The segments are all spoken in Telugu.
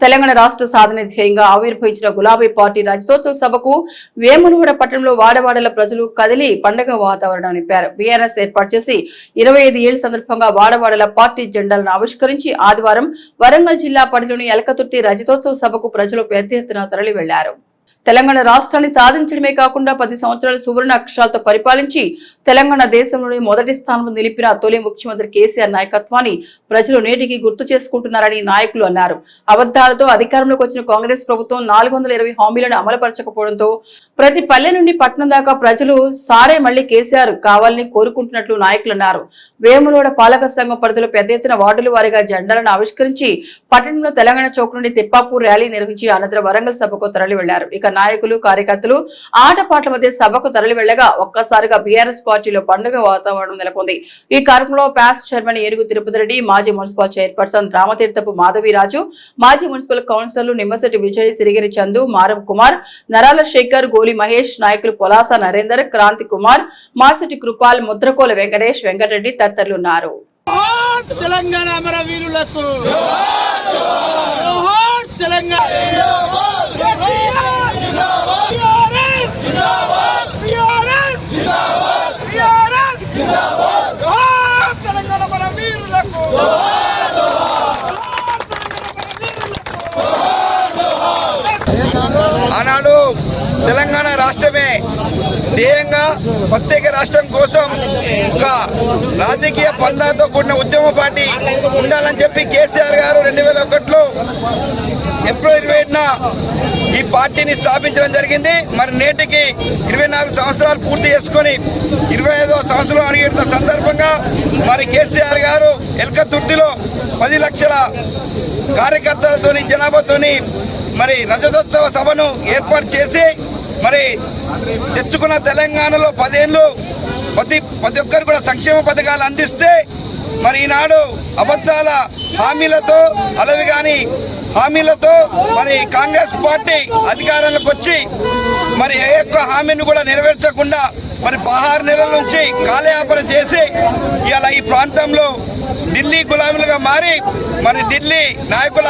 తెలంగాణ రాష్ట్ర సాధన ధ్యేయంగా ఆవిర్భవించిన గులాబీ పార్టీ రజతోత్సవ సభకు వేములవాడ పట్టణంలో వాడవాడల ప్రజలు కదిలి పండగ వాతావరణం నింపారు. బీఆర్ఎస్ ఏర్పాటు చేసి ఇరవై ఐదు ఏళ్ళ సందర్భంగా వాడవాడల పార్టీ జెండాలను ఆవిష్కరించి ఆదివారం వరంగల్ జిల్లా పరిధిలోని ఎలకతుర్తి రజతోత్సవ సభకు ప్రజలు పెద్ద ఎత్తున తరలి వెళ్ళారు తెలంగాణ రాష్ట్రాన్ని సాధించడమే కాకుండా పది సంవత్సరాలు సువర్ణ అక్షరాలతో పరిపాలించి తెలంగాణ దేశంలోని మొదటి స్థానంలో నిలిపిన తొలి ముఖ్యమంత్రి కేసీఆర్ నాయకత్వాన్ని ప్రజలు నేటికి గుర్తు చేసుకుంటున్నారని నాయకులు అన్నారు. అబద్దాలతో అధికారంలోకి వచ్చిన కాంగ్రెస్ ప్రభుత్వం నాలుగు వందల ఇరవై హామీలను అమలుపరచకపోవడంతో ప్రతి పల్లె నుండి పట్టణం దాకా ప్రజలు సారే మళ్ళీ కేసీఆర్ కావాలని కోరుకుంటున్నట్లు నాయకులు అన్నారు. వేములోడ పాలక సంఘం పరిధిలో పెద్ద ఎత్తున వార్డుల వారీగా జెండాలను ఆవిష్కరించి పట్టణంలో తెలంగాణ చౌక్ నుండి తిప్పాపూర్ ర్యాలీ నిర్వహించి అనంతరం వరంగల్ సభకు తరలి వెళ్ళారు ఇక నాయకులు కార్యకర్తలు ఆటపాట్ల మధ్య సభకు తరలి వెళ్ళగా ఒక్కసారిగా బీఆర్ఎస్ పార్టీలో పండుగ వాతావరణం నెలకొంది. ఈ కార్యక్రమంలో ప్యాస్ చైర్మన్ ఏనుగు తిరుపతి రెడ్డి మాజీ మున్సిపల్ చైర్పర్సన్ రామతీర్థపు మాధవిరాజు మాజీ మున్సిపల్ కౌన్సిలర్లు నిమ్మశెట్టి విజయ్ సిరిగిరి చందు మారం కుమార్ నరాల శేఖర్ గోలి మహేష్ నాయకులు పొలాస నరేందర్ క్రాంతి కుమార్ మార్సిటి కృపాల్ ముద్రకోల వెంకటేష్ వెంకటరెడ్డి తదితరులు ఉన్నారు. తెలంగాణ అమరవీరులకు. తెలంగాణ. ఆనాడు తెలంగాణ రాష్ట్రమే ధ్యేయంగా ప్రత్యేక రాష్ట్రం కోసం ఒక రాజకీయ పందాతో కూడిన ఉద్యమ పార్టీ ఉండాలని చెప్పి కేసీఆర్ గారు రెండు వేల ఒకటిలో ఏప్రిల్ ఇరవై ఏడున ఈ పార్టీని స్థాపించడం జరిగింది. మరి నేటికి ఇరవై నాలుగు సంవత్సరాలు పూర్తి చేసుకొని ఇరవై ఐదో సంవత్సరం అడిగిన సందర్భంగా మరి కేసీఆర్ గారు ఎల్కతుర్తిలో పది లక్షల కార్యకర్తలతోని జనాభాతోని మరి రజతోత్సవ సభను ఏర్పాటు చేసి మరి తెచ్చుకున్న తెలంగాణలో పదేళ్ళు ప్రతి ప్రతి ఒక్కరు కూడా సంక్షేమ పథకాలు అందిస్తే మరి ఈనాడు అబద్ధాల హామీలతో అలవి కాని హామీలతో మరి కాంగ్రెస్ పార్టీ అధికారంలోకి వచ్చి మరి ఏ యొక్క హామీని కూడా నెరవేర్చకుండా మరి పదహారు నెలల నుంచి కాలయాపన చేసి ఇలా ఈ ప్రాంతంలో ఢిల్లీ గులాములుగా మారి మరి ఢిల్లీ నాయకుల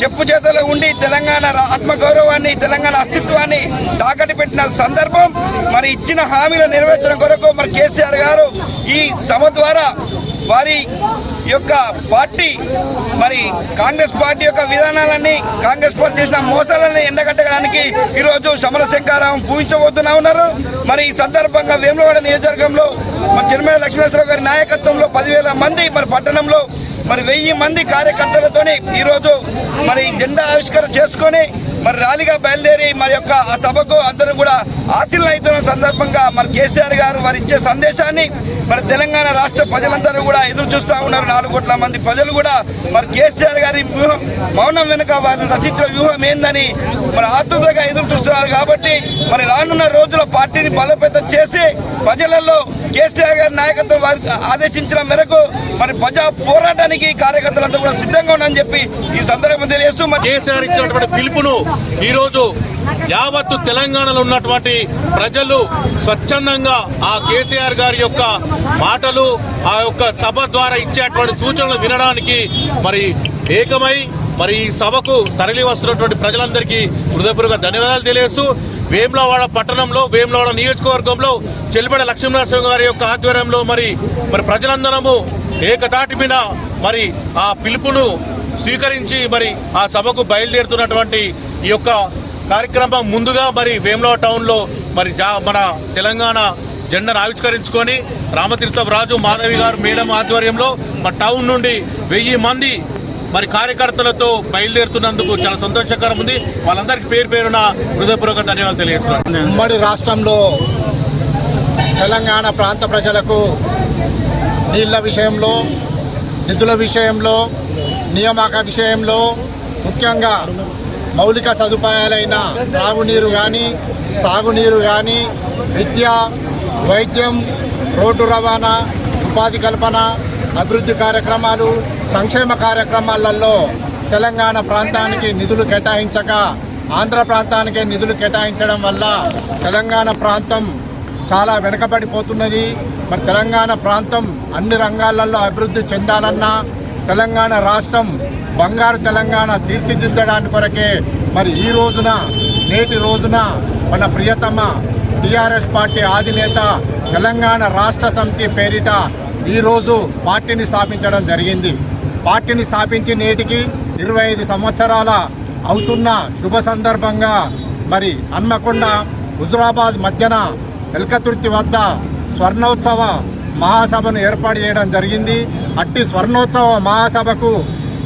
చెప్పు చేతలో ఉండి తెలంగాణ ఆత్మగౌరవాన్ని తెలంగాణ అస్తిత్వాన్ని తాకట్టు పెట్టిన సందర్భం మరి ఇచ్చిన హామీల నెరవేర్చడం కొరకు మరి కేసీఆర్ గారు ఈ సభ ద్వారా వారి యొక్క పార్టీ మరి కాంగ్రెస్ పార్టీ యొక్క విధానాలన్నీ కాంగ్రెస్ పార్టీ చేసిన మోసాలని ఎండగట్టడానికి ఈరోజు సమరశంకారం పూజించబోతున్నా ఉన్నారు. మరి ఈ సందర్భంగా వేములవాడ నియోజకవర్గంలో మరి చిరుమల లక్ష్మీనరసింహరావు గారి నాయకత్వంలో పదివేల మంది మరి పట్టణంలో మరి వెయ్యి మంది కార్యకర్తలతోని ఈరోజు మరి జెండా ఆవిష్కరణ చేసుకొని మరి ర్యాలీగా బయలుదేరి మరి యొక్క ఆ సభకు అందరూ కూడా ఆశీర్లు అవుతున్న సందర్భంగా మరి కేసీఆర్ గారు వారు ఇచ్చే సందేశాన్ని మరి తెలంగాణ రాష్ట్ర ప్రజలందరూ కూడా ఎదురు చూస్తూ ఉన్నారు. నాలుగు కోట్ల మంది ప్రజలు కూడా మరి కేసీఆర్ గారి వ్యూహం మౌనం వెనుక వారిని రచించిన వ్యూహం ఏందని మరి ఆతృతగా ఎదురు చూస్తున్నారు. కాబట్టి మరి రానున్న రోజుల పార్టీని బలోపేతం చేసి ప్రజలలో కేసీఆర్ గారి నాయకత్వం వారికి ఆదేశించిన మేరకు మరి ప్రజా పోరాటానికి కార్యకర్తలంతా కూడా సిద్ధంగా ఉన్నారని చెప్పి ఈ సందర్భం తెలియజేస్తూ మరి కేసీఆర్ ఇచ్చినటువంటి పిలుపును ఈరోజు యావత్తు తెలంగాణలో ఉన్నటువంటి ప్రజలు స్వచ్ఛందంగా ఆ కేసీఆర్ గారి యొక్క మాటలు ఆ యొక్క సభ ద్వారా ఇచ్చేటువంటి సూచనలు వినడానికి మరి ఏకమై మరి ఈ సభకు తరలి వస్తున్నటువంటి ప్రజలందరికీ హృదయపూర్వక ధన్యవాదాలు తెలియజేస్తూ వేములవాడ పట్టణంలో వేములవాడ నియోజకవర్గంలో చెల్లిపడ లక్ష్మీనరసింహ గారి యొక్క ఆధ్వర్యంలో మరి మరి ప్రజలందరము ఏకదాటి మీద మరి ఆ పిలుపును స్వీకరించి మరి ఆ సభకు బయలుదేరుతున్నటువంటి ఈ యొక్క కార్యక్రమం ముందుగా మరి వేములవాడ టౌన్లో మరి జా- మన తెలంగాణ జెండాను ఆవిష్కరించుకొని రామతీర్థం రాజు మాధవి గారు మేడం ఆధ్వర్యంలో మా టౌన్ నుండి వెయ్యి మంది మరి కార్యకర్తలతో బయలుదేరుతున్నందుకు చాలా సంతోషకరం ఉంది. వాళ్ళందరికీ పేరు పేరున హృదయపూర్వక ధన్యవాదాలు తెలియజేస్తున్నాను. ఉమ్మడి రాష్ట్రంలో తెలంగాణ ప్రాంత ప్రజలకు నీళ్ళ విషయంలో నిధుల విషయంలో నియామక విషయంలో ముఖ్యంగా మౌలిక సదుపాయాలైన తాగునీరు కానీ సాగునీరు కానీ విద్య వైద్యం రోడ్డు రవాణా ఉపాధి కల్పన అభివృద్ధి కార్యక్రమాలు సంక్షేమ కార్యక్రమాలలో తెలంగాణ ప్రాంతానికి నిధులు కేటాయించక ఆంధ్ర ప్రాంతానికే నిధులు కేటాయించడం వల్ల తెలంగాణ ప్రాంతం చాలా వెనుకబడిపోతున్నది. మరి తెలంగాణ ప్రాంతం అన్ని రంగాలలో అభివృద్ధి చెందాలన్నా తెలంగాణ రాష్ట్రం బంగారు తెలంగాణ తీర్చిదిద్దడానికి కొరకే మరి ఈ రోజున నేటి రోజున మన ప్రియతమ టిఆర్ఎస్ పార్టీ అధినేత తెలంగాణ రాష్ట్ర సమితి పేరిట ఈరోజు పార్టీని స్థాపించడం జరిగింది. పార్టీని స్థాపించి నేటికి ఇరవై ఐదు సంవత్సరాల అవుతున్న శుభ సందర్భంగా మరి హన్మకొండ హుజురాబాద్ మధ్యన ఎల్కతుర్తి వద్ద స్వర్ణోత్సవ మహాసభను ఏర్పాటు చేయడం జరిగింది. అట్టి స్వర్ణోత్సవ మహాసభకు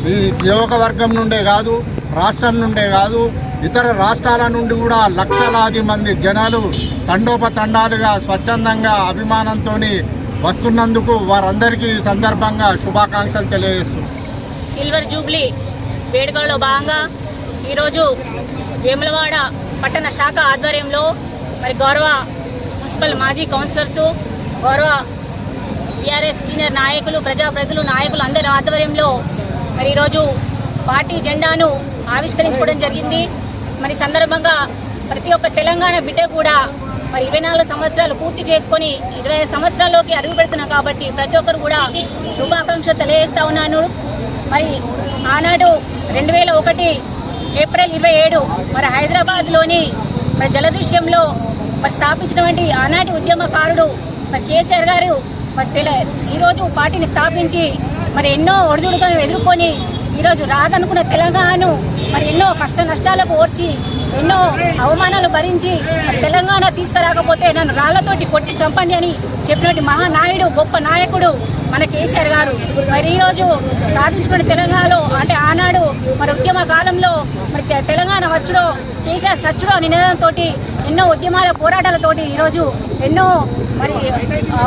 ఈ యువకవర్గం నుండే కాదు రాష్ట్రం నుండే కాదు ఇతర రాష్ట్రాల నుండి కూడా లక్షలాది మంది జనాలు తండోపతండాలుగా స్వచ్ఛందంగా అభిమానంతో వస్తున్నందుకు వారందరికీ ఈ సందర్భంగా శుభాకాంక్షలు తెలియజేస్తున్నారు సిల్వర్ జూబ్లీ వేడుకల్లో భాగంగా ఈరోజు వేములవాడ పట్టణ శాఖ ఆధ్వర్యంలో మరి గౌరవ మున్సిపల్ మాజీ కౌన్సిలర్సు గౌరవ టీఆర్ఎస్ సీనియర్ నాయకులు ప్రజాప్రతినిధులు నాయకులు అందరి ఆధ్వర్యంలో మరి ఈరోజు పార్టీ జెండాను ఆవిష్కరించుకోవడం జరిగింది. మరి సందర్భంగా ప్రతి ఒక్క తెలంగాణ బిడ్డ కూడా మరి ఇరవై నాలుగు సంవత్సరాలు పూర్తి చేసుకొని ఇరవై ఐదు సంవత్సరాల్లోకి అడుగు పెడుతున్నాం కాబట్టి ప్రతి ఒక్కరు కూడా శుభాకాంక్షలు తెలియజేస్తా ఉన్నాను. మరి ఆనాడు రెండు వేల ఒకటి ఏప్రిల్ ఇరవై ఏడు మరి హైదరాబాద్లోని మరి జలదృశ్యంలో మరి స్థాపించినటువంటి ఆనాటి ఉద్యమకారుడు మరి కేసీఆర్ గారు మరి ఈరోజు పార్టీని స్థాపించి మరి ఎన్నో ఒడిదుడుకులను ఎదుర్కొని ఈరోజు రాదనుకున్న తెలంగాణను మరి ఎన్నో కష్ట నష్టాలకు ఓర్చి ఎన్నో అవమానాలు భరించి తెలంగాణ తీసుకురాకపోతే నన్ను రాళ్ళతోటి కొట్టి చంపండి అని చెప్పినటువంటి మహానాయుడు గొప్ప నాయకుడు మన కేసీఆర్ గారు. మరి ఈరోజు సాధించుకున్న తెలంగాణలో అంటే ఆనాడు మరి ఉద్యమ కాలంలో మరి తె- తెలంగాణ వచ్చుడో కేసీఆర్ సచ్చుడో నినాదంతో ఎన్నో ఉద్యమాల పోరాటాలతోటి ఈరోజు ఎన్నో మరి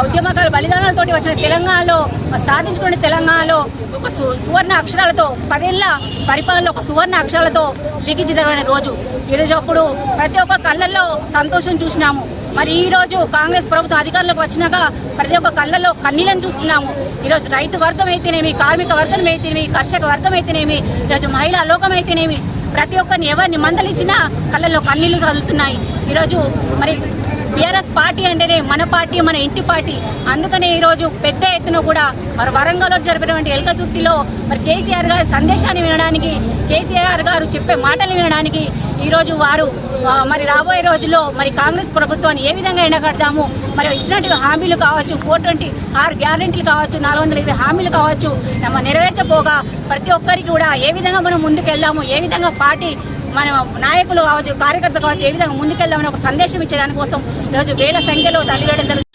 ఉద్యమకాల బలిదానాలతోటి వచ్చిన తెలంగాణలో సాధించుకున్న తెలంగాణలో ఒక సువర్ణ అక్షరాలతో పదేళ్ళ పరిపాలనలో ఒక సువర్ణ అక్షరాలతో లిఖించదమైన రోజు. ఈరోజు అప్పుడు ప్రతి ఒక్క కళ్ళల్లో సంతోషం చూసినాము. మరి ఈరోజు కాంగ్రెస్ ప్రభుత్వం అధికారంలోకి వచ్చినాక ప్రతి ఒక్క కళ్ళల్లో కన్నీళ్ళని చూస్తున్నాము. ఈరోజు రైతు వర్గం అయితేనేమి కార్మిక వర్గం అయితేనేమి కర్షక వర్గం అయితేనేమి ఈరోజు మహిళా లోకం అయితేనేమి ప్రతి ఒక్కరిని ఎవరిని మందలించినా కళ్ళల్లో కన్నీళ్ళు కదులుతున్నాయి. ఈరోజు మరి బీఆర్ఎస్ పార్టీ అంటేనే మన పార్టీ మన ఇంటి పార్టీ. అందుకనే ఈరోజు పెద్ద ఎత్తున కూడా మరి వరంగల్లో జరిపినటువంటి ఎల్కతుర్తిలో మరి కేసీఆర్ గారి సందేశాన్ని వినడానికి కేసీఆర్ గారు చెప్పే మాటలు వినడానికి ఈరోజు వారు మరి రాబోయే రోజుల్లో మరి కాంగ్రెస్ ప్రభుత్వాన్ని ఏ విధంగా ఎండగడతాము? మరి ఇచ్చినట్టు హామీలు కావచ్చు ఫోర్ ట్వంటీ ఆరు గ్యారంటీలు కావచ్చు నాలుగు వందల ఇరవై హామీలు కావచ్చు నెరవేర్చపోగా ప్రతి ఒక్కరికి కూడా ఏ విధంగా మనం ముందుకెళ్దాము? ఏ విధంగా పార్టీ మన నాయకులు కావచ్చు కార్యకర్తలు కావచ్చు ఏ విధంగా ముందుకెళ్దామని ఒక సందేశం ఇచ్చేదానికోసం ఈరోజు వేల సంఖ్యలో తరలివేయడం